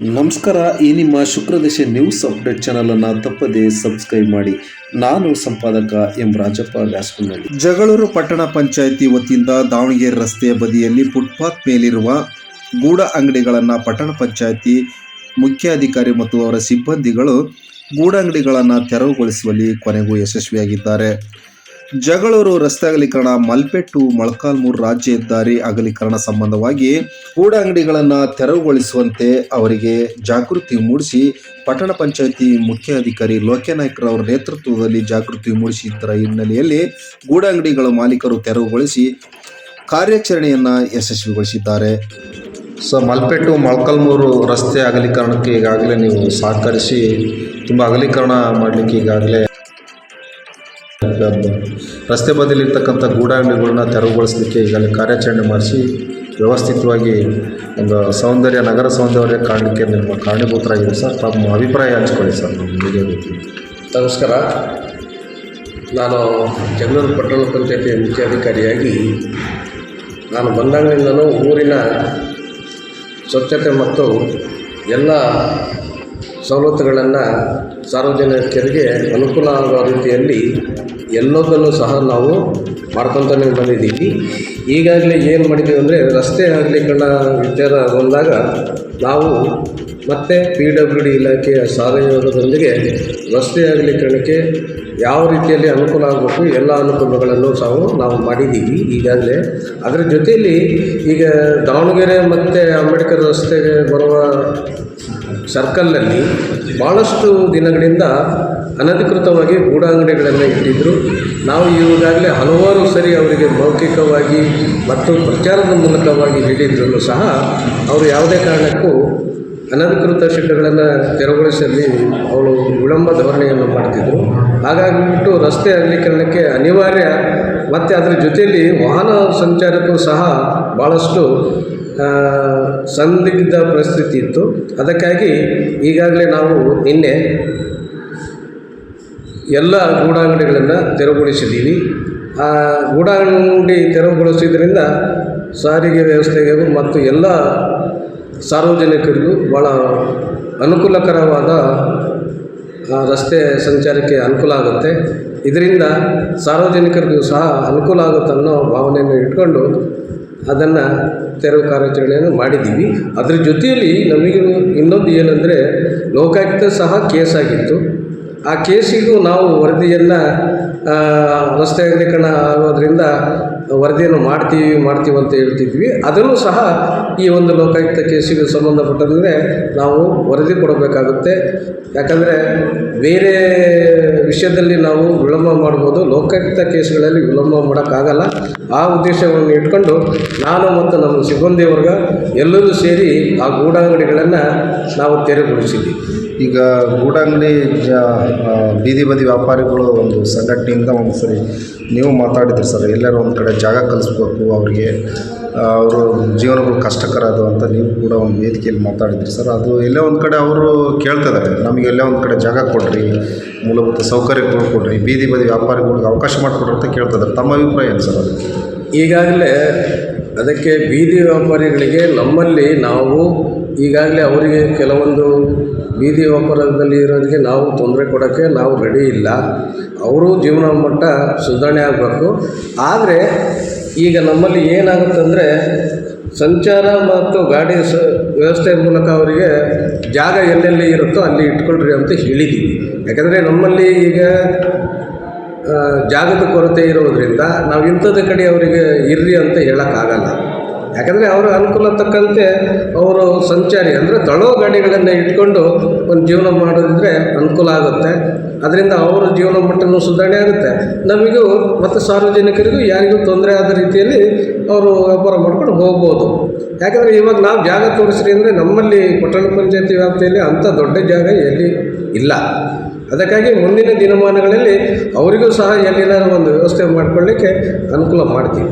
ನಮಸ್ಕಾರ, ಈ ನಿಮ್ಮ ಶುಕ್ರದಶೆ ನ್ಯೂಸ್ ಅಪ್ಡೇಟ್ ಚಾನಲನ್ನು ತಪ್ಪದೇ ಸಬ್ಸ್ಕ್ರೈಬ್ ಮಾಡಿ. ನಾನು ಸಂಪಾದಕ ಎಂ ರಾಜಪ್ಪ ವ್ಯಾಸಕುನ್ನಳ್ಳಿ ಜಗಳೂರು ಪಟ್ಟಣ ಪಂಚಾಯಿತಿ ವತಿಯಿಂದ ದಾವಣಗೆರೆ ರಸ್ತೆಯ ಬದಿಯಲ್ಲಿ ಫುಟ್ಪಾತ್ ಮೇಲಿರುವ ಗೂಡ ಅಂಗಡಿಗಳನ್ನು ಪಟ್ಟಣ ಪಂಚಾಯಿತಿ ಮುಖ್ಯಾಧಿಕಾರಿ ಮತ್ತು ಅವರ ಸಿಬ್ಬಂದಿಗಳು ಗೂಡಂಗಡಿಗಳನ್ನು ತೆರವುಗೊಳಿಸುವಲ್ಲಿ ಕೊನೆಗೂ ಯಶಸ್ವಿಯಾಗಿದ್ದಾರೆ. ಜಗಳೂರು ರಸ್ತೆ ಅಗಲೀಕರಣ, ಮಲ್ಪೆಟ್ಟು, ಮೊಳಕಾಲ್ಮೂರು ರಾಜ್ಯ ಹೆದ್ದಾರಿ ಅಗಲೀಕರಣ ಸಂಬಂಧವಾಗಿ ಕೂಡ ಅಂಗಡಿಗಳನ್ನು ತೆರವುಗೊಳಿಸುವಂತೆ ಅವರಿಗೆ ಜಾಗೃತಿ ಮೂಡಿಸಿ ಪಟ್ಟಣ ಪಂಚಾಯಿತಿ ಮುಖ್ಯಾಧಿಕಾರಿ ಅವರ ನೇತೃತ್ವದಲ್ಲಿ ಜಾಗೃತಿ ಮೂಡಿಸಿದ್ದರ ಹಿನ್ನೆಲೆಯಲ್ಲಿ ಗೂಡ ಅಂಗಡಿಗಳ ಮಾಲೀಕರು ತೆರವುಗೊಳಿಸಿ ಕಾರ್ಯಾಚರಣೆಯನ್ನು ಯಶಸ್ವಿಗೊಳಿಸಿದ್ದಾರೆ. ಸೊ ಮಲ್ಪೆಟ್ಟು, ಮೊಳಕಲ್ಮೂರು ರಸ್ತೆ ಅಗಲೀಕರಣಕ್ಕೆ ಈಗಾಗಲೇ ನೀವು ಸಹಕರಿಸಿ ತುಂಬ ಅಗಲೀಕರಣ ಮಾಡಲಿಕ್ಕೆ ಈಗಾಗಲೇ ರಸ್ತೆ ಬದಿಲಿರ್ತಕ್ಕಂಥ ಗೂಡಾಂಗಡಿಗಳನ್ನ ತೆರವುಗೊಳಿಸಲಿಕ್ಕೆ ಈಗಾಗಲೇ ಕಾರ್ಯಾಚರಣೆ ಮಾಡಿಸಿ ವ್ಯವಸ್ಥಿತವಾಗಿ ಒಂದು ಸೌಂದರ್ಯ, ನಗರ ಸೌಂದರ್ಯ ಕಾಣಲಿಕ್ಕೆ ನಿಮ್ಮ ಕಾರಣೀಭೂತರಾಗಿದೆ ಸರ್, ತಮ್ಮ ಅಭಿಪ್ರಾಯ ಹಂಚ್ಕೊಳ್ಳಿ ಸರ್ ಮೀಡಿಯಾದಲ್ಲಿ ನಮಸ್ಕಾರ. ನಾನು ಜಗಳೂರು ಪಟ್ಟಣ ಪಂಚಾಯತಿ ಮುಖ್ಯಾಧಿಕಾರಿಯಾಗಿ ನಾನು ಬಂದಾಗಲಿಂದಲೂ ಊರಿನ ಸ್ವಚ್ಛತೆ ಮತ್ತು ಎಲ್ಲ ಸವಲತ್ತುಗಳನ್ನು ಸಾರ್ವಜನಿಕರಿಗೆ ಅನುಕೂಲ ಆಗುವ ರೀತಿಯಲ್ಲಿ ಎಲ್ಲದನ್ನು ಸಹ ನಾವು ಮಾಡ್ಕೊತಾನೆ ಬಂದಿದ್ದೀವಿ. ಈಗಾಗಲೇ ಏನು ಮಾಡಿದ್ದೀವಿ ಅಂದರೆ ರಸ್ತೆ ಅಗಲೀಕರಣ ವಿಚಾರ ಬಂದಾಗ ನಾವು ಮತ್ತೆ ಪಿ ಡಬ್ಲ್ಯೂ ಡಿ ಇಲಾಖೆಯ ಸಹಯೋಗದೊಂದಿಗೆ ರಸ್ತೆ ಅಗಲೀಕರಣಕ್ಕೆ ಯಾವ ರೀತಿಯಲ್ಲಿ ಅನುಕೂಲ ಆಗಬೇಕು ಎಲ್ಲ ಅನುಕೂಲಗಳನ್ನು ಸಹ ನಾವು ಮಾಡಿದ್ದೀವಿ. ಈಗಾಗಲೇ ಅದರ ಜೊತೆಯಲ್ಲಿ ಈಗ ದಾವಣಗೆರೆ ಮತ್ತು ಅಂಬೇಡ್ಕರ್ ರಸ್ತೆಗೆ ಬರುವ ಸರ್ಕಲ್ನಲ್ಲಿ ಭಾಳಷ್ಟು ದಿನಗಳಿಂದ ಅನಧಿಕೃತವಾಗಿ ಗೂಡಾಂಗಡಿಗಳನ್ನು ಇಟ್ಟಿದ್ದರು ನಾವು ಈಗಾಗಲೇ ಹಲವಾರು ಸರಿ ಅವರಿಗೆ ಮೌಖಿಕವಾಗಿ ಮತ್ತು ಪ್ರಚಾರದ ಮೂಲಕವಾಗಿ ಹೇಳಿದ್ರೂ ಸಹ ಅವರು ಯಾವುದೇ ಕಾರಣಕ್ಕೂ ಅನಧಿಕೃತ ಶೆಡ್ಡುಗಳನ್ನು ತೆರವುಗೊಳಿಸಲಿ ಅವಳು ವಿಳಂಬ ಧೋರಣೆಯನ್ನು ಮಾಡ್ತಿದ್ದರು ಹಾಗಾಗಿಬಿಟ್ಟು ರಸ್ತೆ ಅಗಲೀಕರಣಕ್ಕೆ ಅನಿವಾರ್ಯ, ಮತ್ತು ಅದರ ಜೊತೆಯಲ್ಲಿ ವಾಹನ ಸಂಚಾರಕ್ಕೂ ಸಹ ಭಾಳಷ್ಟು ಸಂದಿಗ್ಧ ಪರಿಸ್ಥಿತಿ ಇತ್ತು. ಅದಕ್ಕಾಗಿ ಈಗಾಗಲೇ ನಾವು ನಿನ್ನೆ ಎಲ್ಲ ಗೂಡಾಂಗಡಿಗಳನ್ನು ತೆರವುಗೊಳಿಸಿದ್ದೀವಿ. ಆ ಗೂಡಾಂಗಡಿ ತೆರವುಗೊಳಿಸಿದ್ರಿಂದ ಸಾರಿಗೆ ವ್ಯವಸ್ಥೆಗೆ ಮತ್ತು ಎಲ್ಲ ಸಾರ್ವಜನಿಕರಿಗೂ ಭಾಳ ಅನುಕೂಲಕರವಾದ ರಸ್ತೆ ಸಂಚಾರಕ್ಕೆ ಅನುಕೂಲ ಆಗುತ್ತೆ. ಇದರಿಂದ ಸಾರ್ವಜನಿಕರಿಗೂ ಸಹ ಅನುಕೂಲ ಆಗುತ್ತೆ ಅನ್ನೋ ಭಾವನೆಯನ್ನು ಇಟ್ಕೊಂಡು ಅದನ್ನು ತೆರವು ಕಾರ್ಯಾಚರಣೆಯನ್ನು ಮಾಡಿದ್ದೀವಿ. ಅದ್ರ ಜೊತೆಯಲ್ಲಿ ನಮಗೆ ಇನ್ನೊಂದು ಏನಂದರೆ, ಲೋಕಾಯುಕ್ತ ಸಹ ಕೇಸ್ ಆಗಿತ್ತು. ಆ ಕೇಸಿಗೂ ನಾವು ವರದಿಯನ್ನು ರಸ್ತೆ ಅಗಲೀಕರಣ ಆಗೋದ್ರಿಂದ ವರದಿಯನ್ನು ಮಾಡ್ತೀವಿ ಮಾಡ್ತೀವಿ ಅಂತ ಹೇಳ್ತಿದ್ವಿ. ಅದನ್ನು ಸಹ ಈ ಒಂದು ಲೋಕಾಯುಕ್ತ ಕೇಸಿಗೆ ಸಂಬಂಧಪಟ್ಟಂತೆ ನಾವು ವರದಿ ಕೊಡಬೇಕಾಗುತ್ತೆ. ಯಾಕಂದರೆ ಬೇರೆ ವಿಷಯದಲ್ಲಿ ನಾವು ವಿಳಂಬ ಮಾಡ್ಬೋದು. ಲೋಕಾಯುಕ್ತ ಕೇಸ್ಗಳಲ್ಲಿ ವಿಳಂಬ ಮಾಡೋಕ್ಕಾಗಲ್ಲ. ಆ ಉದ್ದೇಶವನ್ನು ಇಟ್ಕೊಂಡು ನಾನು ಮತ್ತು ನಮ್ಮ ಸಿಬ್ಬಂದಿ ವರ್ಗ ಎಲ್ಲರೂ ಸೇರಿ ಆ ಗೂಡಂಗಡಿಗಳನ್ನು ನಾವು ತೆರವುಗೊಳಿಸಿದ್ದೀವಿ ಈಗ ಗೂಡಂಗಡಿ ಬೀದಿ ಬದಿ ವ್ಯಾಪಾರಿಗಳು ಒಂದು ಸಂಘಟನೆಯಿಂದ ಒಂದು ಸರಿ ನೀವು ಮಾತಾಡಿದ್ರಿ ಸರ್. ಎಲ್ಲರೂ ಒಂದು ಕಡೆ ಜಾಗ ಕಲಿಸ್ಬೇಕು ಅವರಿಗೆ. ಅವರು ಜೀವನಗಳು ಕಷ್ಟಕರ ಅದು ಅಂತ ನೀವು ಕೂಡ ಒಂದು ವೇದಿಕೆಯಲ್ಲಿ ಮಾತಾಡಿದ್ರಿ ಸರ್. ಅದು ಎಲ್ಲೇ ಒಂದು ಕಡೆ ಅವರು ಕೇಳ್ತಿದ್ದಾರೆ. ನಮಗೆ ಎಲ್ಲೇ ಒಂದು ಕಡೆ ಜಾಗ ಕೊಡ್ರಿ, ಮೂಲಭೂತ ಸೌಕರ್ಯಗಳು ಕೊಡ್ರಿ, ಬೀದಿ ಬದಿ ವ್ಯಾಪಾರಿಗಳಿಗೆ ಅವಕಾಶ ಮಾಡಿಕೊಡ್ರಿ ಅಂತ ಕೇಳ್ತಿದ್ದಾರೆ. ತಮ್ಮ ಅಭಿಪ್ರಾಯ ಏನು ಸರ್ ಅದು? ಈಗಾಗಲೇ ಅದಕ್ಕೆ ಬೀದಿ ವ್ಯಾಪಾರಿಗಳಿಗೆ ನಮ್ಮಲ್ಲಿ ನಾವು ಈಗಾಗಲೇ ಅವರಿಗೆ ಕೆಲವೊಂದು ಬೀದಿ ವ್ಯಾಪಾರದಲ್ಲಿ ಇರೋರಿಗೆ ನಾವು ತೊಂದರೆ ಕೊಡೋಕ್ಕೆ ನಾವು ರೆಡಿ ಇಲ್ಲ. ಅವರು ಜೀವನ ಮಟ್ಟ ಸುಧಾರಣೆ ಆಗಬೇಕು. ಆದರೆ ಈಗ ನಮ್ಮಲ್ಲಿ ಏನಾಗುತ್ತಂದರೆ ಸಂಚಾರ ಮತ್ತು ಗಾಡಿ ಸ ವ್ಯವಸ್ಥೆ ಮೂಲಕ ಅವರಿಗೆ ಜಾಗ ಎಲ್ಲೆಲ್ಲಿ ಇರುತ್ತೋ ಅಲ್ಲಿ ಇಟ್ಕೊಳ್ರಿ ಅಂತ ಹೇಳಿದ್ದೀವಿ ಯಾಕಂದರೆ ನಮ್ಮಲ್ಲಿ ಈಗ ಜಾಗದ ಕೊರತೆ ಇರೋದರಿಂದ ನಾವು ಇಂಥದ್ದು ಕಡೆ ಅವರಿಗೆ ಇರ್ರಿ ಅಂತ ಹೇಳೋಕ್ಕಾಗಲ್ಲ. ಯಾಕಂದರೆ ಅವರ ಅನುಕೂಲ ತಕ್ಕಂತೆ ಅವರು ಸಂಚಾರಿ ಅಂದರೆ ತಳೋ ಗಾಡಿಗಳನ್ನು ಇಟ್ಕೊಂಡು ಒಂದು ಜೀವನ ಮಾಡೋದಿದ್ರೆ ಅನುಕೂಲ ಆಗುತ್ತೆ. ಅದರಿಂದ ಅವರ ಜೀವನ ಮಟ್ಟನೂ ಸುಧಾರಣೆ ಆಗುತ್ತೆ. ನಮಗೂ ಮತ್ತು ಸಾರ್ವಜನಿಕರಿಗೂ ಯಾರಿಗೂ ತೊಂದರೆ ಆದ ರೀತಿಯಲ್ಲಿ ಅವರು ವ್ಯಾಪಾರ ಮಾಡ್ಕೊಂಡು ಹೋಗ್ಬೋದು. ಯಾಕಂದರೆ ಇವಾಗ ನಾವು ಜಾಗ ತೋರಿಸ್ರಿ ಅಂದರೆ ನಮ್ಮಲ್ಲಿ ಪಟ್ಟಣ ಪಂಚಾಯತಿ ವ್ಯಾಪ್ತಿಯಲ್ಲಿ ಅಂಥ ದೊಡ್ಡ ಜಾಗ ಎಲ್ಲಿ ಇಲ್ಲ. ಅದಕ್ಕಾಗಿ ಮುಂದಿನ ದಿನಮಾನಗಳಲ್ಲಿ ಅವರಿಗೂ ಸಹ ಎಲ್ಲಿನಾದ್ರೂ ಒಂದು ವ್ಯವಸ್ಥೆ ಮಾಡಿಕೊಳ್ಳಿಕ್ಕೆ ಅನುಕೂಲ ಮಾಡ್ತೀವಿ.